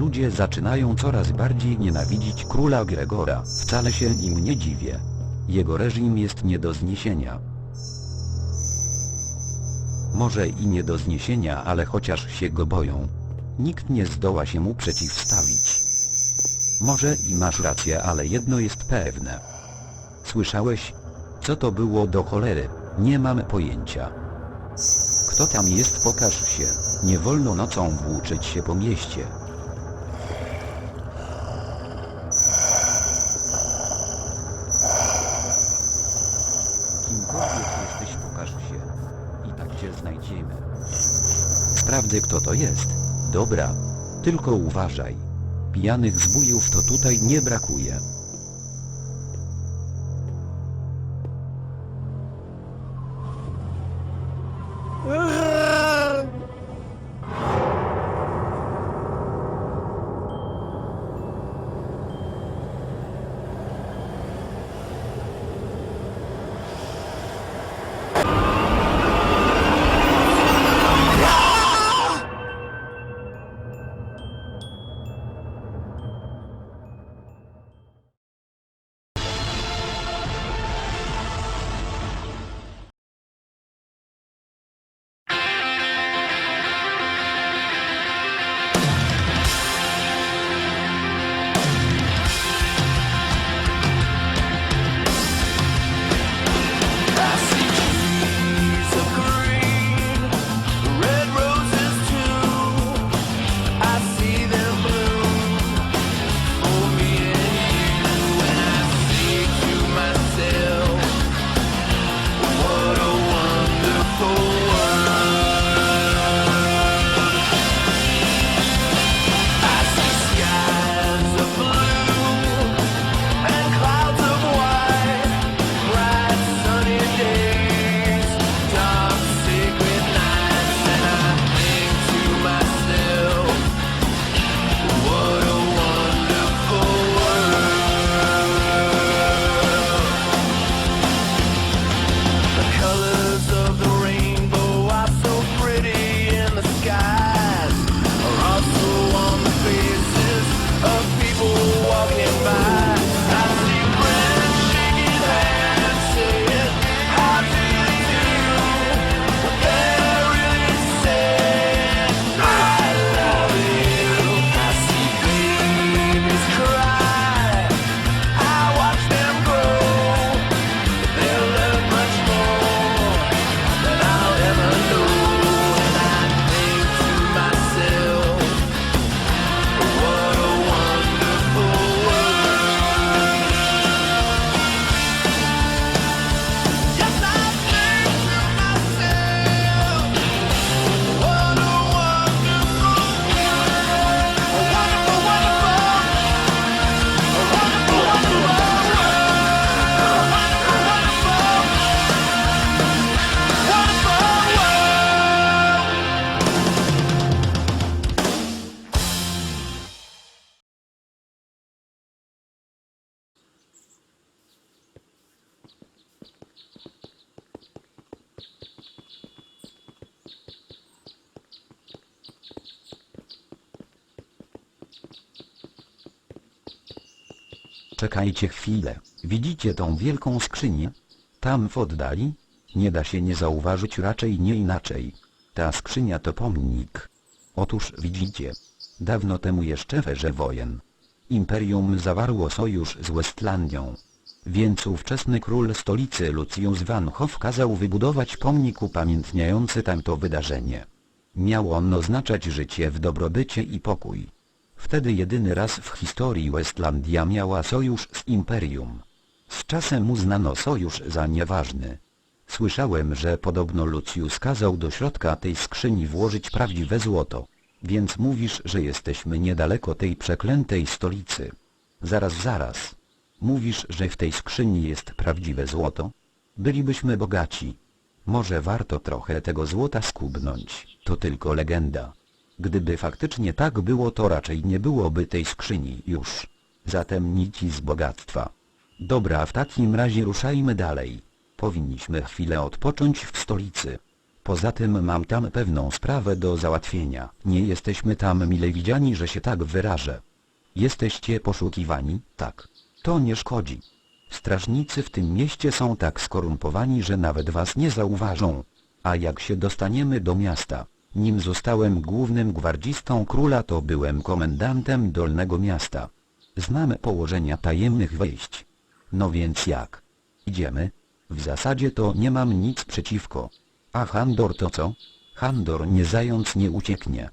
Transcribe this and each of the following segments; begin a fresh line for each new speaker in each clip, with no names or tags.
Ludzie zaczynają coraz bardziej nienawidzić króla Gregora. Wcale się im nie dziwię. Jego reżim jest nie do zniesienia. Może i nie do zniesienia, ale chociaż się go boją. Nikt nie zdoła się mu przeciwstawić. Może i masz rację, ale jedno jest pewne. Słyszałeś? Co to było do cholery? Nie mam pojęcia. Kto tam jest pokaż się, nie wolno nocą włóczyć się po mieście. Kimkolwiek jesteś pokaż się. I tak cię znajdziemy. Kto to jest. Dobra. Tylko uważaj. Pijanych zbójów to tutaj nie brakuje. Czekajcie chwilę. Widzicie tą wielką skrzynię? Tam w oddali? Nie da się nie zauważyć raczej nie inaczej. Ta skrzynia to pomnik. Otóż widzicie. Dawno temu jeszcze w erze wojen. Imperium zawarło sojusz z Westlandią. Więc ówczesny król stolicy Lucius van Hoff kazał wybudować pomnik upamiętniający tamto wydarzenie. Miał on oznaczać życie w dobrobycie i pokój. Wtedy jedyny raz w historii Westlandia miała sojusz z Imperium. Z czasem uznano sojusz za nieważny. Słyszałem, że podobno Lucius kazał do środka tej skrzyni włożyć prawdziwe złoto. Więc mówisz, że jesteśmy niedaleko tej przeklętej stolicy. Zaraz, zaraz. Mówisz, że w tej skrzyni jest prawdziwe złoto? Bylibyśmy bogaci. Może warto trochę tego złota skubnąć, to tylko legenda. Gdyby faktycznie tak było to raczej nie byłoby tej skrzyni już. Zatem nici z bogactwa. Dobra w takim razie ruszajmy dalej. Powinniśmy chwilę odpocząć w stolicy. Poza tym mam tam pewną sprawę do załatwienia. Nie jesteśmy tam mile widziani, że się tak wyrażę. Jesteście poszukiwani, tak. To nie szkodzi. Strażnicy w tym mieście są tak skorumpowani, że nawet was nie zauważą. A jak się dostaniemy do miasta, nim zostałem głównym gwardzistą króla to byłem komendantem dolnego miasta. Znamy położenia tajemnych wejść. No więc jak? Idziemy? W zasadzie to nie mam nic przeciwko. A Handor to co? Handor nie zając nie ucieknie.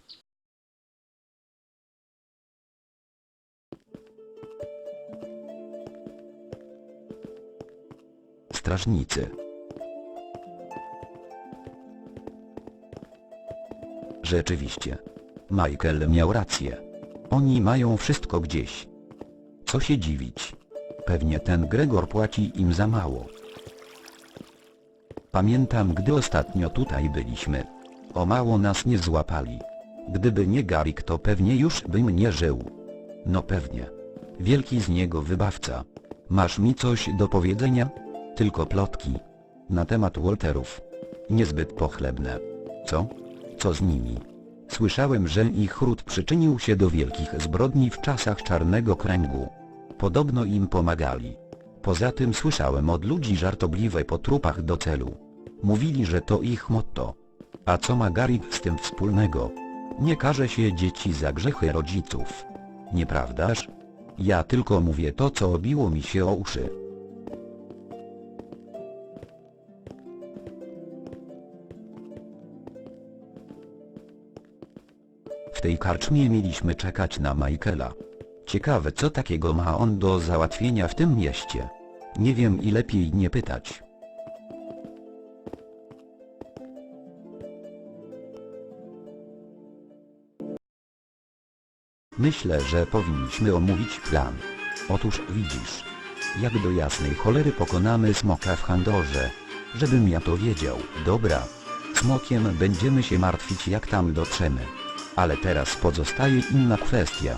Strażnicy. Rzeczywiście. Michael miał rację. Oni mają wszystko gdzieś. Co się dziwić? Pewnie ten Gregor płaci im za mało. Pamiętam gdy ostatnio tutaj byliśmy. O mało nas nie złapali. Gdyby nie Garik to pewnie już bym nie żył. No pewnie. Wielki z niego wybawca. Masz mi coś do powiedzenia? Tylko plotki. Na temat Walterów. Niezbyt pochlebne. Co? Co z nimi? Słyszałem, że ich ród przyczynił się do wielkich zbrodni w czasach Czarnego Kręgu. Podobno im pomagali. Poza tym słyszałem od ludzi żartobliwe po trupach do celu. Mówili, że to ich motto. A co ma Garik z tym wspólnego? Nie karze się dzieci za grzechy rodziców. Nieprawdaż? Ja tylko mówię to co obiło mi się o uszy. W tej karczmie mieliśmy czekać na Michaela. Ciekawe co takiego ma on do załatwienia w tym mieście. Nie wiem i lepiej nie pytać. Myślę, że powinniśmy omówić plan. Otóż widzisz. Jak do jasnej cholery pokonamy smoka w Handorze. Żebym ja to wiedział, dobra. Smokiem będziemy się martwić jak tam dotrzemy. Ale teraz pozostaje inna kwestia.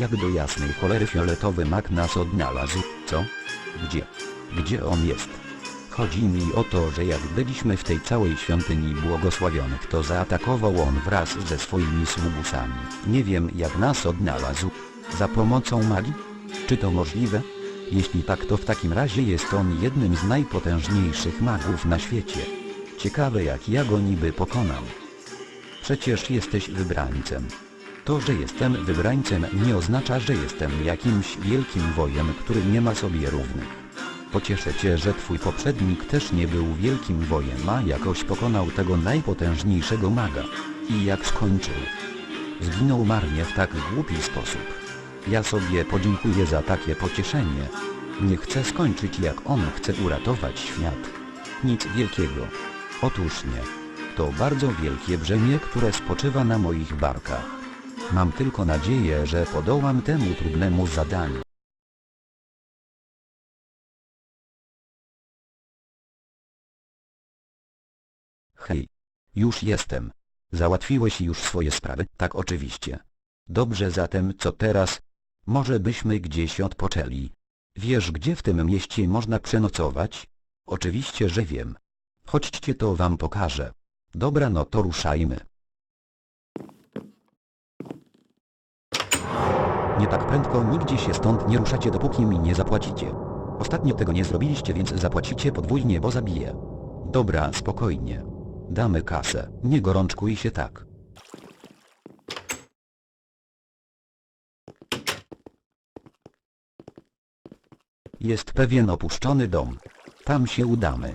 Jak do jasnej cholery fioletowy mak nas odnalazł, co? Gdzie? Gdzie on jest? Chodzi mi o to, że jak byliśmy w tej całej świątyni błogosławionych to zaatakował on wraz ze swoimi sługusami. Nie wiem jak nas odnalazł. Za pomocą magii? Czy to możliwe? Jeśli tak to w takim razie jest on jednym z najpotężniejszych magów na świecie. Ciekawe jak ja go niby pokonam. Przecież jesteś wybrańcem. To, że jestem wybrańcem nie oznacza, że jestem jakimś wielkim wojem, który nie ma sobie równych. Pocieszę cię, że twój poprzednik też nie był wielkim wojem, a jakoś pokonał tego najpotężniejszego maga. I jak skończył? Zginął marnie w tak głupi sposób. Ja sobie podziękuję za takie pocieszenie. Nie chcę skończyć jak on chce uratować świat. Nic wielkiego. Otóż nie. To bardzo wielkie brzemię, które spoczywa na moich barkach. Mam tylko nadzieję, że podołam temu trudnemu zadaniu. Hej. Już jestem. Załatwiłeś już swoje sprawy? Tak oczywiście. Dobrze zatem co teraz? Może byśmy gdzieś odpoczęli. Wiesz gdzie w tym mieście można przenocować? Oczywiście, że wiem. Chodźcie to wam pokażę. Dobra no to ruszajmy. Nie tak prędko nigdzie się stąd nie ruszacie dopóki mi nie zapłacicie. Ostatnio tego nie zrobiliście więc zapłacicie podwójnie bo zabiję. Dobra spokojnie. Damy kasę, nie gorączkuj się tak. Jest pewien opuszczony dom. Tam się udamy.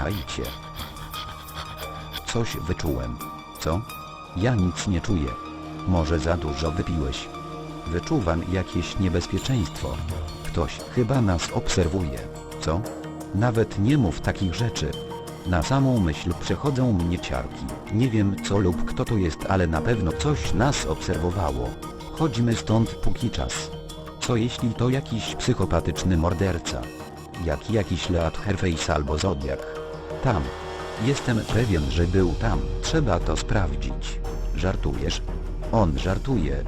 Czekajcie. Coś wyczułem. Co? Ja nic nie czuję. Może za dużo wypiłeś. Wyczuwam jakieś niebezpieczeństwo. Ktoś chyba nas obserwuje. Co? Nawet nie mów takich rzeczy. Na samą myśl przechodzą mnie ciarki. Nie wiem co lub kto to jest, ale na pewno coś nas obserwowało. Chodźmy stąd póki czas. Co jeśli to jakiś psychopatyczny morderca? Jak jakiś Leatherface albo Zodiak? Tam. Jestem pewien, że był tam. Trzeba to sprawdzić. Żartujesz? On żartuje.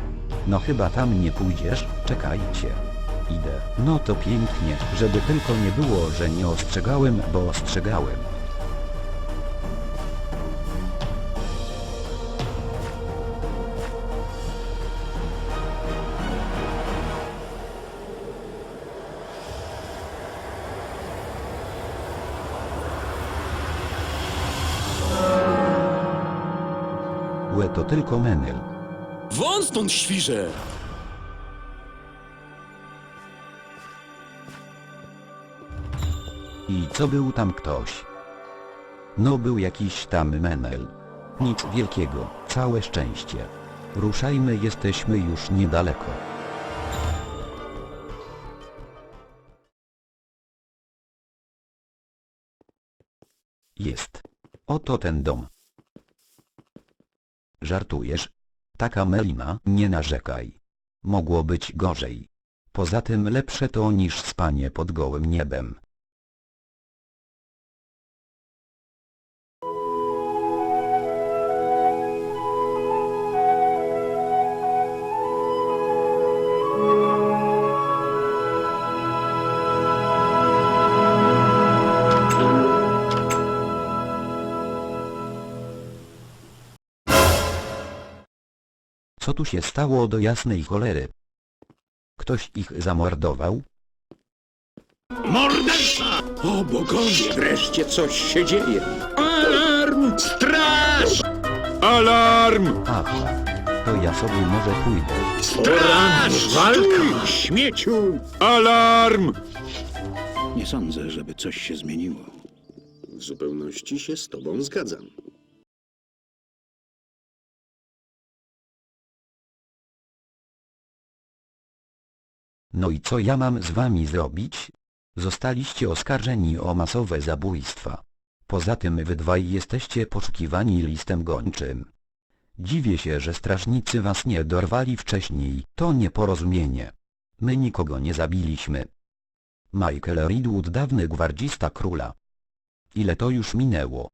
No chyba tam nie pójdziesz, czekajcie. Idę. No to pięknie, żeby tylko nie było, że nie ostrzegałem, bo ostrzegałem. Łe to tylko menel.
Won stąd świrze!
I co był tam ktoś? No był jakiś tam menel. Nic wielkiego, całe szczęście. Ruszajmy, jesteśmy już niedaleko. Jest. Oto ten dom. Żartujesz? Taka melina, nie narzekaj. Mogło być gorzej. Poza tym lepsze to niż spanie pod gołym niebem. Co tu się stało do jasnej cholery? Ktoś ich zamordował?
Morderca! O bogowie! Wreszcie coś się dzieje! Alarm! Straż! Alarm!
Aha, to ja sobie może pójdę.
Straż! Walka! Śmieciu! Alarm!
Nie sądzę, żeby coś się zmieniło.
W zupełności się z tobą zgadzam.
No i co ja mam z wami zrobić? Zostaliście oskarżeni o masowe zabójstwa. Poza tym wy dwaj jesteście poszukiwani listem gończym. Dziwię się, że strażnicy was nie dorwali wcześniej, to nieporozumienie. My nikogo nie zabiliśmy. Michael Ridwood dawny gwardzista króla. Ile to już minęło?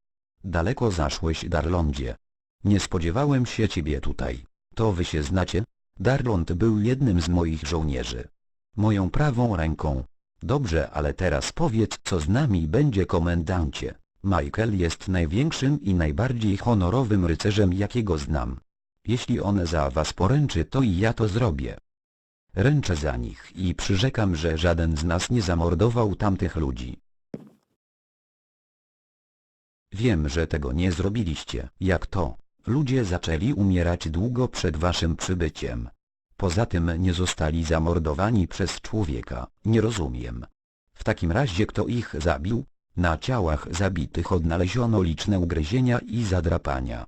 Daleko zaszłeś Darlondzie. Nie spodziewałem się ciebie tutaj. To wy się znacie? Darlond był jednym z moich żołnierzy. Moją prawą ręką. Dobrze, ale teraz powiedz co z nami będzie komendancie. Michael jest największym i najbardziej honorowym rycerzem jakiego znam. Jeśli on za was poręczy to i ja to zrobię. Ręczę za nich i przyrzekam, że żaden z nas nie zamordował tamtych ludzi. Wiem, że tego nie zrobiliście. Jak to? Ludzie zaczęli umierać długo przed waszym przybyciem. Poza tym nie zostali zamordowani przez człowieka. Nie rozumiem. W takim razie kto ich zabił? Na ciałach zabitych odnaleziono liczne ugryzienia i zadrapania.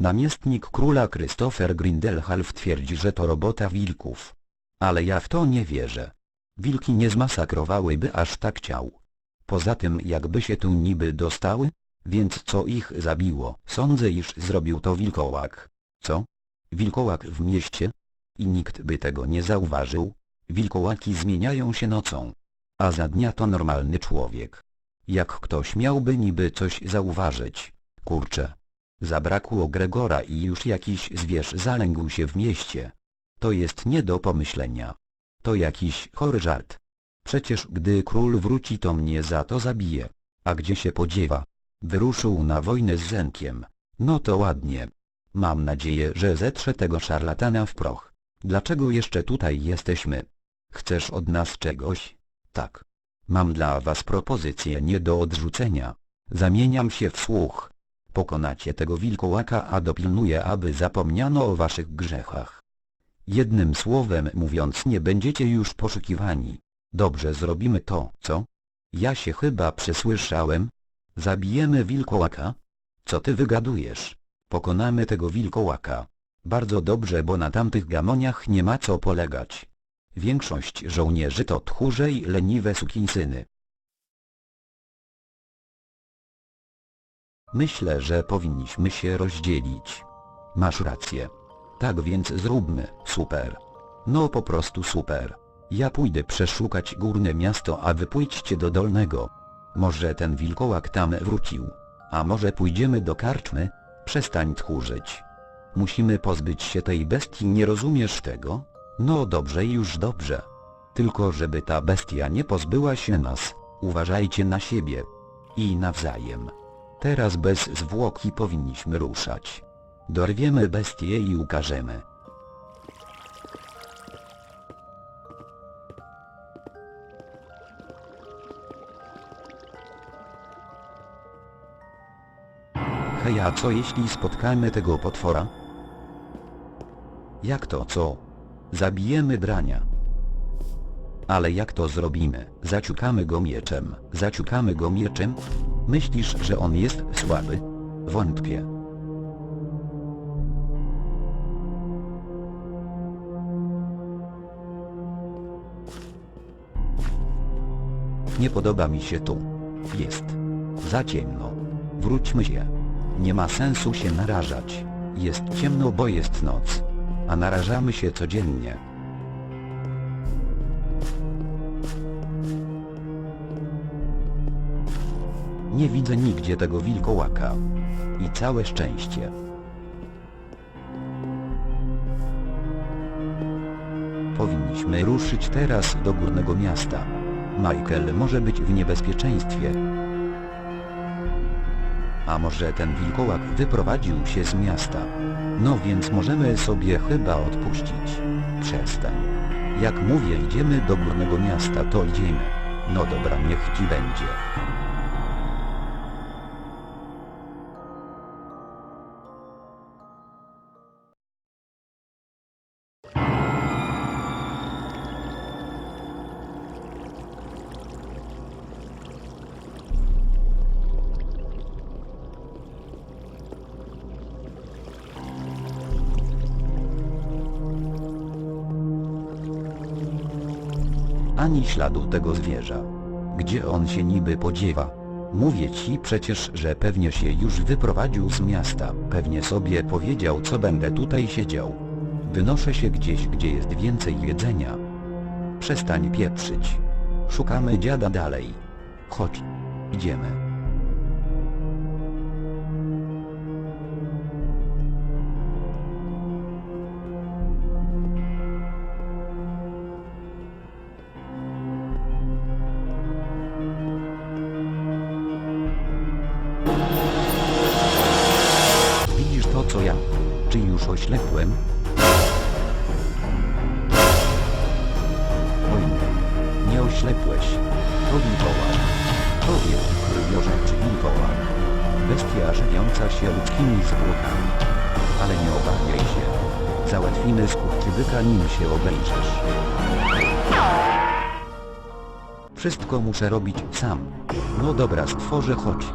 Namiestnik króla Christopher Grindelhalf twierdzi, że to robota wilków. Ale ja w to nie wierzę. Wilki nie zmasakrowałyby aż tak ciał. Poza tym jakby się tu niby dostały? Więc co ich zabiło? Sądzę iż zrobił to wilkołak. Co? Wilkołak w mieście? I nikt by tego nie zauważył? Wilkołaki zmieniają się nocą. A za dnia to normalny człowiek. Jak ktoś miałby niby coś zauważyć? Kurczę. Zabrakło Gregora i już jakiś zwierz zalęgł się w mieście. To jest nie do pomyślenia. To jakiś chory żart. Przecież gdy król wróci to mnie za to zabije. A gdzie się podziewa? Wyruszył na wojnę z Zenkiem. No to ładnie. Mam nadzieję, że zetrze tego szarlatana w proch. Dlaczego jeszcze tutaj jesteśmy? Chcesz od nas czegoś? Tak. Mam dla was propozycję nie do odrzucenia. Zamieniam się w słuch. Pokonacie tego wilkołaka, a dopilnuję, aby zapomniano o waszych grzechach. Jednym słowem mówiąc nie będziecie już poszukiwani. Dobrze zrobimy to, co? Ja się chyba przesłyszałem? Zabijemy wilkołaka? Co ty wygadujesz? Pokonamy tego wilkołaka. Bardzo dobrze, bo na tamtych gamoniach nie ma co polegać. Większość żołnierzy to tchórze i leniwe sukinsyny. Myślę, że powinniśmy się rozdzielić. Masz rację. Tak więc zróbmy, super. No po prostu super. Ja pójdę przeszukać górne miasto, a wy pójdźcie do dolnego. Może ten wilkołak tam wrócił. A może pójdziemy do karczmy? Przestań tchórzyć. Musimy pozbyć się tej bestii, nie rozumiesz tego? No dobrze już dobrze. Tylko żeby ta bestia nie pozbyła się nas, uważajcie na siebie. I nawzajem. Teraz bez zwłoki powinniśmy ruszać. Dorwiemy bestię i ukażemy. Hej, a co jeśli spotkamy tego potwora? Jak to co? Zabijemy drania. Ale jak to zrobimy? Zaciukamy go mieczem. Zaciukamy go mieczem? Myślisz, że on jest słaby? Wątpię. Nie podoba mi się tu. Jest. Za ciemno. Wróćmy się. Nie ma sensu się narażać. Jest ciemno, bo jest noc. A narażamy się codziennie. Nie widzę nigdzie tego wilkołaka. I całe szczęście. Powinniśmy ruszyć teraz do górnego miasta. Michael może być w niebezpieczeństwie. A może ten wilkołak wyprowadził się z miasta? No więc możemy sobie chyba odpuścić. Przestań. Jak mówię idziemy do górnego miasta to idziemy. No dobra niech ci będzie. Ani śladu tego zwierza. Gdzie on się niby podziewa? Mówię ci przecież, że pewnie się już wyprowadził z miasta. Pewnie sobie powiedział co będę tutaj siedział. Wynoszę się gdzieś gdzie jest więcej jedzenia. Przestań pieprzyć. Szukamy dziada dalej. Chodź. Idziemy. Oślepłem? Oj nie, nie oślepłeś. To wilkołak. To wielki krwiożerczy wilkołak. Bestia żywiąca się ludzkimi zwłokami. Ale nie obawiaj się. Załatwimy skurczybyka nim się obejrzysz. Wszystko muszę robić sam. No dobra stworzę chodź.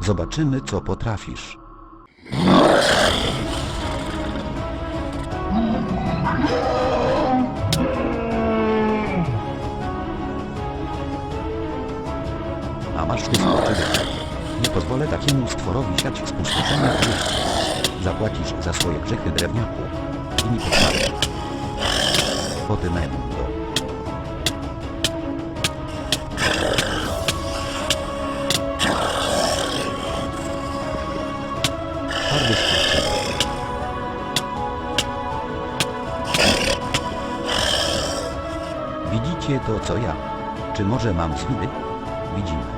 Zobaczymy co potrafisz. A masz. Nie pozwolę takiemu stworowi siać spustoszenia. Zapłacisz za swoje grzechy drewniaku. I mi poprawię. Potem. Widzicie to co ja? Czy może mam zwidy? Widzimy.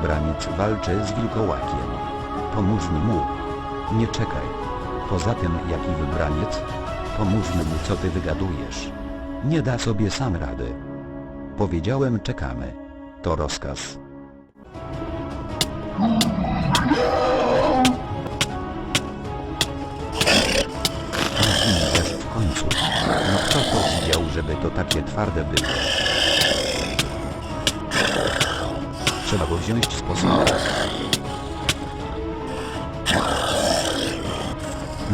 Wybraniec walczy z wilkołakiem. Pomóżmy mu. Nie czekaj. Poza tym jaki wybraniec? Pomóżmy mu co ty wygadujesz. Nie da sobie sam rady. Powiedziałem czekamy. To rozkaz. Też w końcu. No kto to widział, żeby to takie twarde było? Trzeba go wziąć z posągu.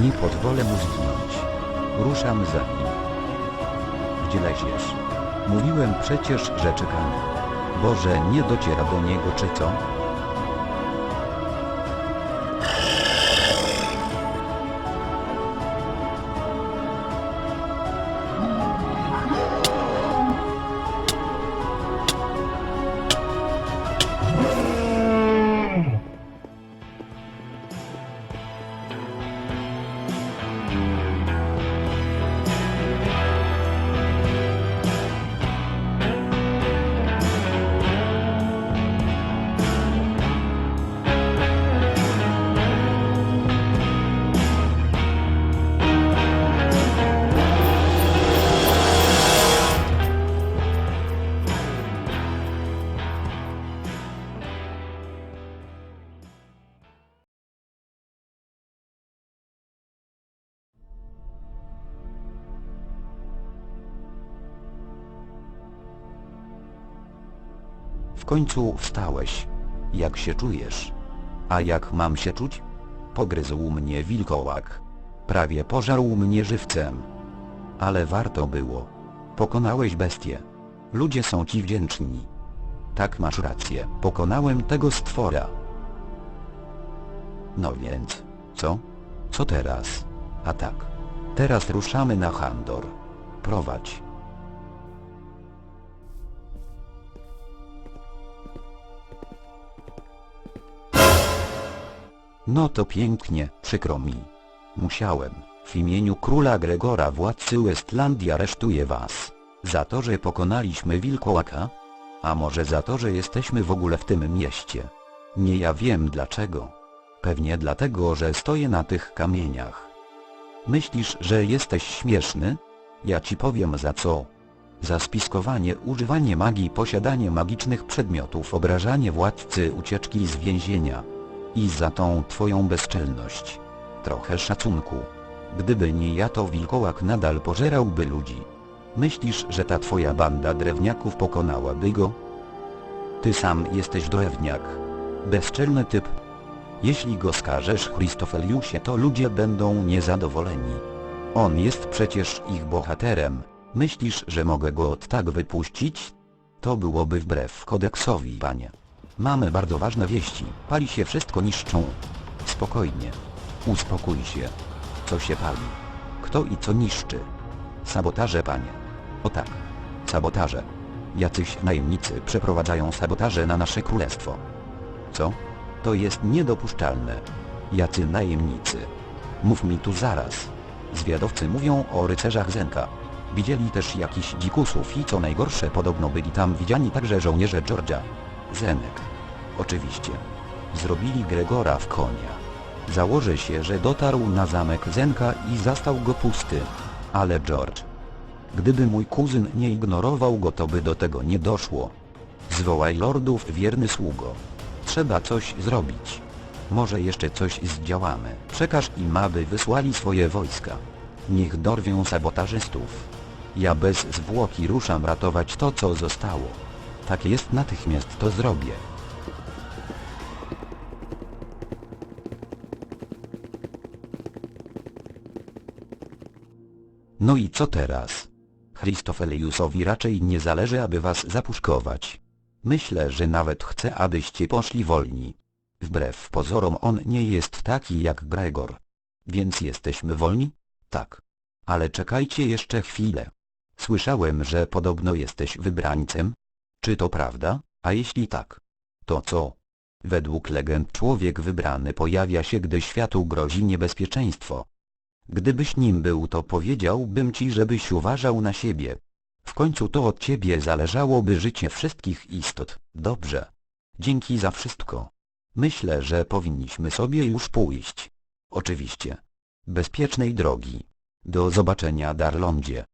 Nie pozwolę mu zginąć. Ruszam za nim. Gdzie leziesz? Mówiłem przecież, że czekamy. Boże, nie dociera do niego czy co? Końcu wstałeś. Jak się czujesz? A jak mam się czuć? Pogryzł mnie wilkołak. Prawie pożarł mnie żywcem. Ale warto było. Pokonałeś bestię. Ludzie są ci wdzięczni. Tak masz rację, pokonałem tego stwora. No więc, co? Co teraz? A tak. Teraz ruszamy na Handor. Prowadź. No to pięknie, przykro mi. Musiałem. W imieniu króla Gregora władcy Westlandii aresztuję was. Za to, że pokonaliśmy wilkołaka? A może za to, że jesteśmy w ogóle w tym mieście? Nie ja wiem dlaczego. Pewnie dlatego, że stoję na tych kamieniach. Myślisz, że jesteś śmieszny? Ja ci powiem za co. Za spiskowanie, używanie magii, posiadanie magicznych przedmiotów, obrażanie władcy, ucieczki z więzienia. I za tą twoją bezczelność. Trochę szacunku. Gdyby nie ja to wilkołak nadal pożerałby ludzi. Myślisz, że ta twoja banda drewniaków pokonałaby go? Ty sam jesteś drewniak. Bezczelny typ. Jeśli go skażesz Christofeliusie to ludzie będą niezadowoleni. On jest przecież ich bohaterem. Myślisz, że mogę go od tak wypuścić? To byłoby wbrew kodeksowi, panie. Mamy bardzo ważne wieści. Pali się wszystko niszczą. Spokojnie. Uspokój się. Co się pali? Kto i co niszczy? Sabotaże, panie. O tak. Sabotaże. Jacyś najemnicy przeprowadzają sabotaże na nasze królestwo. Co? To jest niedopuszczalne. Jacy najemnicy? Mów mi tu zaraz. Zwiadowcy mówią o rycerzach Zenka. Widzieli też jakichś dzikusów i co najgorsze podobno byli tam widziani także żołnierze Georgia. Zenek. Oczywiście. Zrobili Gregora w konia. Założę się, że dotarł na zamek Zenka i zastał go pusty. Ale George. Gdyby mój kuzyn nie ignorował go to by do tego nie doszło. Zwołaj lordów wierny sługo. Trzeba coś zrobić. Może jeszcze coś zdziałamy. Przekaż im aby wysłali swoje wojska. Niech dorwią sabotażystów. Ja bez zwłoki ruszam ratować to co zostało. Tak jest natychmiast to zrobię. No i co teraz? Christofeliusowi raczej nie zależy aby was zapuszkować. Myślę, że nawet chce abyście poszli wolni. Wbrew pozorom on nie jest taki jak Gregor. Więc jesteśmy wolni? Tak. Ale czekajcie jeszcze chwilę. Słyszałem, że podobno jesteś wybrańcem? Czy to prawda? A jeśli tak? To co? Według legend człowiek wybrany pojawia się gdy światu grozi niebezpieczeństwo. Gdybyś nim był to powiedziałbym ci żebyś uważał na siebie. W końcu to od ciebie zależałoby życie wszystkich istot. Dobrze. Dzięki za wszystko. Myślę, że powinniśmy sobie już pójść. Oczywiście. Bezpiecznej drogi. Do zobaczenia Darlondzie.